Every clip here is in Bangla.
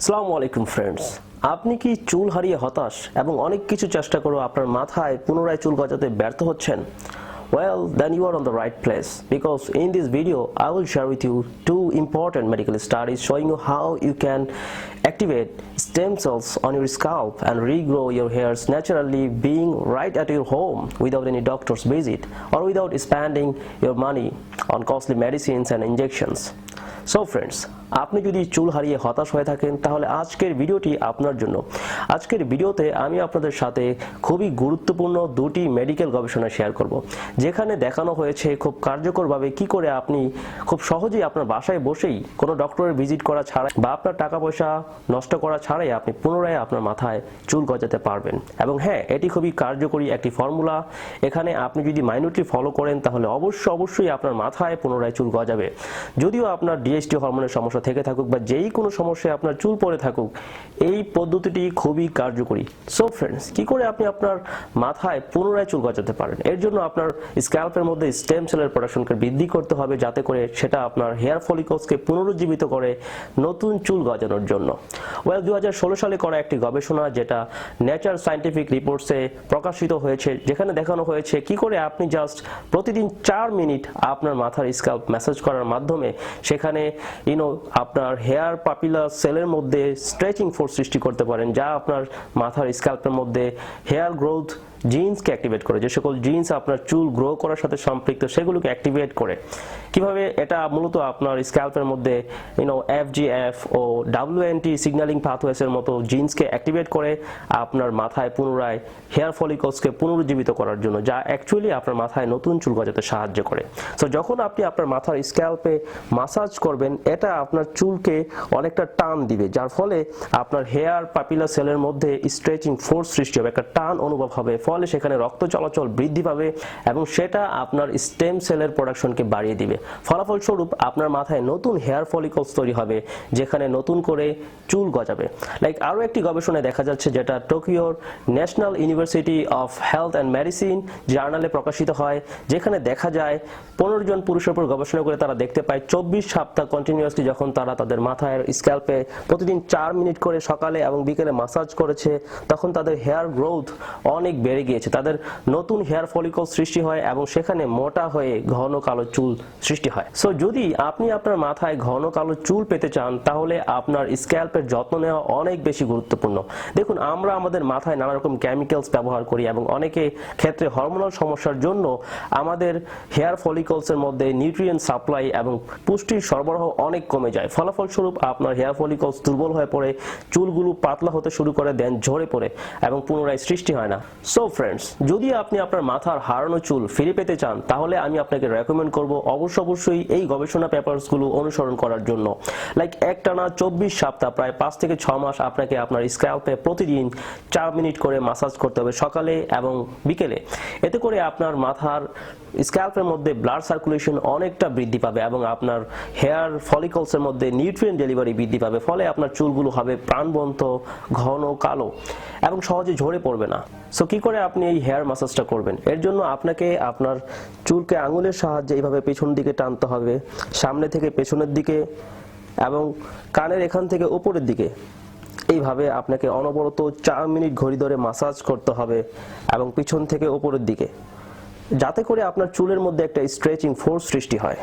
সালামু আলাইকুম ফ্রেন্ডস আপনি কি চুল হারিয়ে হতাশ এবং অনেক কিছু চেষ্টা করেও আপনার মাথায় পুনরায় চুল গজাতে ব্যর্থ হচ্ছেন? Well then you are on the right place because in this video I will share with you two important medical studies showing you how you can activate stem cells on your scalp and regrow your hairs naturally being right at your home without any doctor's visit or without spending your money on costly medicines and injections. So friends আপনি যদি চুল হারিয়ে হতাশ হয়ে থাকেন তাহলে আজকের ভিডিওটি আপনার জন্য আজকের ভিডিওতে আমি আপনাদের সাথে খুবই গুরুত্বপূর্ণ দুটি মেডিকেল গবেষণা শেয়ার করব, যেখানে দেখানো হয়েছে খুব কার্যকরভাবে কি করে আপনি খুব সহজেই আপনার বাসায় বসেই কোনো ডক্টরের ভিজিট করা ছাড়াই বা আপনার টাকা পয়সা নষ্ট করা ছাড়াই আপনি পুনরায় আপনার মাথায় চুল গজাতে পারবেন। এবং হ্যাঁ এটি খুবই কার্যকরী একটি ফর্মুলা এখানে আপনি যদি মাইনুটলি ফলো করেন, তাহলে অবশ্য অবশ্যই আপনার মাথায় পুনরায় চুল গজাবে। যদিও আপনার ডিএসটি হরমোনের সমস্যা থেকে থাকুক বা যেই কোনো সমস্যায় আপনার চুল পড়ে থাকুক, এই পদ্ধতিটি খুবই কার্যকরী। সো ফ্রেন্ডস কি করে আপনি আপনার মাথায় পুনরায় চুল গজাতে পারেন? এর জন্য আপনার স্ক্যাল্পের মধ্যে স্টেম সেলের প্রোডাকশনকে বৃদ্ধি করতে হবে যাতে করে সেটা আপনার হেয়ার ফলিকলসকে পুনরুজ্জীবিত করে নতুন চুল গজানোর জন্য। ওয়েল দু সালে করা একটি গবেষণা যেটা নেচার সায়েন্টিফিক রিপোর্টসে প্রকাশিত হয়েছে, যেখানে দেখানো হয়েছে কি করে আপনি জাস্ট প্রতিদিন চার মিনিট আপনার মাথার স্ক্যাল্প ম্যাসাজ করার মাধ্যমে সেখানে ইউনো আপনার হেয়ার পাপিলার সেলের মধ্যে স্ট্রেচিং ফোর্স সৃষ্টি করতে পারেন, যা আপনার মাথার স্ক্যাল্পের মধ্যে হেয়ার গ্রোথ জিন্সকে অ্যাক্টিভেট করে, যে সকল জিন্স আপনার চুল গ্রো করার সাথে সম্পৃক্ত, সেগুলোকে অ্যাক্টিভেট করে। কীভাবে এটা মূলত আপনার স্ক্যাল্পের মধ্যে ইউনো এফজিএফ ও ডাব্লিউএনটি সিগন্যালিং পাথওয়েসের মতো জিন্সকে অ্যাক্টিভেট করে আপনার মাথায় পুনরায় হেয়ার ফলিকলসকে পুনরুজ্জীবিত করার জন্য, যা অ্যাকচুয়ালি আপনার মাথায় নতুন চুল গজাতে সাহায্য করে। সো যখন আপনি আপনার মাথার স্ক্যাল্পে মাসাজ করবেন, এটা আপনার চুলকে অনেকটা টান দিবে, যার ফলে আপনার হেয়ার পাপিলা সেলের মধ্যে স্ট্রেচিং ফোর্স সৃষ্টি হবে, একটা টান অনুভব হবে ফলে সেখানে রক্ত চলাচল বৃদ্ধি পাবে এবং সেটা আপনার স্টেম সেলের প্রোডাকশনকে বাড়িয়ে দিবে। ফলাফলস্বরূপ আপনার মাথায় নতুন হেয়ার ফলিকলস তৈরি হবে, যেখানে নতুন করে চুল গজাবে। লাইক আরও একটি গবেষণায় দেখা যাচ্ছে যেটা টোকিওর national university of health and medicine জার্নালে প্রকাশিত হয়, যেখানে দেখা যায় পনেরো জন পুরুষের উপর গবেষণা করে তারা দেখতে পায় চব্বিশ সপ্তাহ কন্টিনিউয়াসলি যখন তারা তাদের মাথায় স্ক্যাল্পে প্রতিদিন চার মিনিট করে সকালে এবং বিকেলে মাসাজ করেছে, তখন তাদের হেয়ার গ্রোথ অনেক বেড়ে গিয়েছে। তাদের নতুন হেয়ার ফলিকল সৃষ্টি হয় এবং সেখানে মোটা হয়ে ঘন কালো চুল সৃষ্টি হয়। সো যদি আপনি আপনার মাথায় ঘন কালো চুল পেতে চান, তাহলে আপনার স্ক্যাল্পের যত্ন নেওয়া অনেক বেশি গুরুত্বপূর্ণ। দেখুন, আমরা আমাদের মাথায় নানা রকম কেমিক্যালস ব্যবহার করি এবং অনেকে ক্ষেত্রে হরমোনাল সমস্যার জন্য আমাদের হেয়ার ফলিকলসের মধ্যে নিউট্রিয়েন্ট সাপ্লাই এবং পুষ্টির সরবরাহ অনেক কমে যায়। ফলাফলস্বরূপ আপনার হেয়ার ফলিকলস দুর্বল হয়ে পড়ে, চুলগুলো পাতলা হতে শুরু করে দেন ঝরে পড়ে এবং পুনরায় সৃষ্টি হয় না। সো ফ্রেন্ডস যদি আপনি আপনার মাথার হারানো চুল ফিরে পেতে চান, তাহলে আমি আপনাকে রেকমেন্ড করব অবশ্য অবশ্যই এই গবেষণা পেপারসগুলো অনুসরণ করার জন্য। লাইক একটানা চব্বিশ সপ্তাহ, প্রায় পাঁচ থেকে ছ মাস আপনাকে আপনার স্ক্যাল্পে প্রতিদিন চার মিনিট করে মাসাজ করতে হবে সকালে এবং বিকেলে। এতে করে আপনার মাথার স্ক্যাল্পের মধ্যে ব্লাড সার্কুলেশন অনেকটা বৃদ্ধি পাবে এবং আপনার হেয়ার ফলিকলসের মধ্যে নিউট্রিয়েন্ট ডেলিভারি বৃদ্ধি পাবে, ফলে আপনার চুলগুলো হবে প্রাণবন্ত, ঘন, কালো এবং সহজে ঝরে পড়বে না। সো কি করে আপনি এই হেয়ার মাসাজটা করবেন। এর জন্য আপনাকে আপনার চুলকে আঙুলের সাহায্যে এইভাবে পেছন দিকে টানতে হবে, সামনে থেকে পেছনের দিকে এবং কানের এখান থেকে উপরের দিকে। এইভাবে আপনাকে অনবরত চার মিনিট ঘড়ি ধরে মাসাজ করতে হবে এবং পিছন থেকে উপরের দিকে। যাতে করে আপনার চুলের মধ্যে একটা স্ট্রেচিং ফোর্স সৃষ্টি হয়।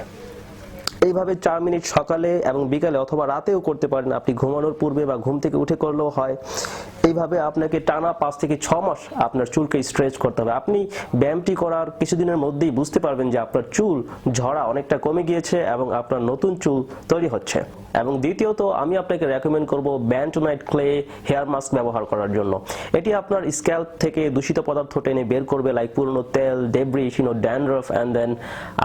এইভাবে চার মিনিট সকালে এবং বিকালে অথবা রাতেও করতে পারেন। আপনি ঘুমানোর পূর্বে বা ঘুম থেকে উঠে করলেও হয়। এইভাবে আপনাকে টানা পাঁচ থেকে ছ মাস আপনার চুলকে স্ট্রেচ করতে হবে। আপনি ব্যায়ামটি করার কিছুদিনের মধ্যেই বুঝতে পারবেন যে আপনার চুল ঝরা অনেকটা কমে গিয়েছে এবং আপনার নতুন চুল তৈরি হচ্ছে। এবং দ্বিতীয়ত, আমি আপনাকে রেকমেন্ড করব ব্যান্টোনাইট ক্লে হেয়ার মাস্ক ব্যবহার করার জন্য। এটি আপনার স্ক্যাল্প থেকে দূষিত পদার্থ টেনে বের করবে লাইক পুরনো তেল debris you know dandruff and then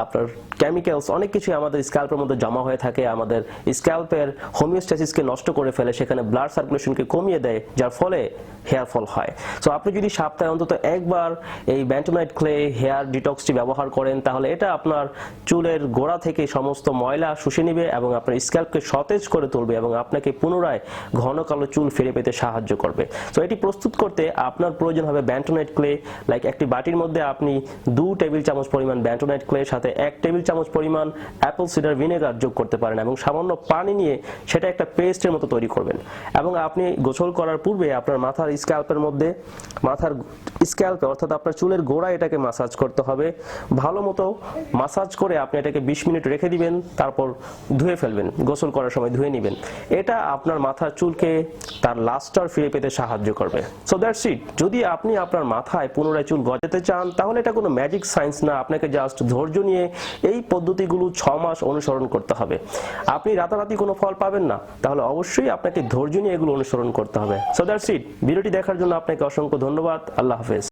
আপনার কেমিক্যালস অনেক কিছুই আমাদের স্ক্যাল্পের মধ্যে জমা হয়ে থাকে। আমাদের স্ক্যাল্পের হোমিওস্ট্যাসিসকে নষ্ট করে ফেলে, সেখানে ব্লাড সার্কুলেশনকে কমিয়ে দেয়, যার ফলে হেয়ার ফল হয় সো আপনি যদি সপ্তাহে অন্তত একবার এই ব্যান্টোনাইট ক্লে হেয়ার ডিটক্সটি ব্যবহার করেন, তাহলে এটা আপনার চুলের গোড়া থেকে সমস্ত ময়লা শুষে নেবে এবং আপনার স্ক্যাল্পকে সতেজ করে তুলবে এবং আপনাকে পুনরায় ঘন কালো চুল ফিরে পেতে সাহায্য করবে। তো এটি প্রস্তুত করতে আপনার প্রয়োজন হবে ব্যান্টোনাইট ক্লে লাইক একটি বাটির মধ্যে আপনি দু টেবিল চামচ পরিমাণ ব্যান্টোনাইট ক্লে সাথে এক টেবিল চামচ পরিমাণ অ্যাপল সিডার ভিনেগার যোগ করতে পারেন এবং সামান্য পানি নিয়ে সেটা একটা পেস্টের মতো তৈরি করবেন। এবং আপনি গোসল করার পূর্বে আপনার মাথার স্ক্যাল্পের মধ্যে, মাথার স্ক্যাল্পে অর্থাৎ আপনার চুলের গোড়ায় এটাকে মাসাজ করতে হবে। ভালো মতো মাসাজ করে আপনি এটাকে বিশ মিনিট রেখে দিবেন, তারপর ধুয়ে ফেলবেন, গোসল করার সময় ধুয়ে নেবেন। এটা আপনার মাথার চুলকে তার লাস্টার ফিরে পেতে সাহায্য করবে। সো দ্যাটস ইট যদি আপনি আপনার মাথায় পুনরায় চুল গজাতে চান, তাহলে এটা কোনো ম্যাজিক সায়েন্স না। আপনাকে জাস্ট ধৈর্য নিয়ে এই পদ্ধতিগুলো ছ মাস অনুসরণ করতে হবে। আপনি রাতারাতি কোনো ফল পাবেন না, তাহলে অবশ্যই আপনাকে ধৈর্য নিয়ে এগুলো অনুসরণ করতে হবে। সো দ্যাটস ইট ভিডিওটি দেখার জন্য আপনাকে অসংখ্য ধন্যবাদ। আল্লাহ হাফেজ।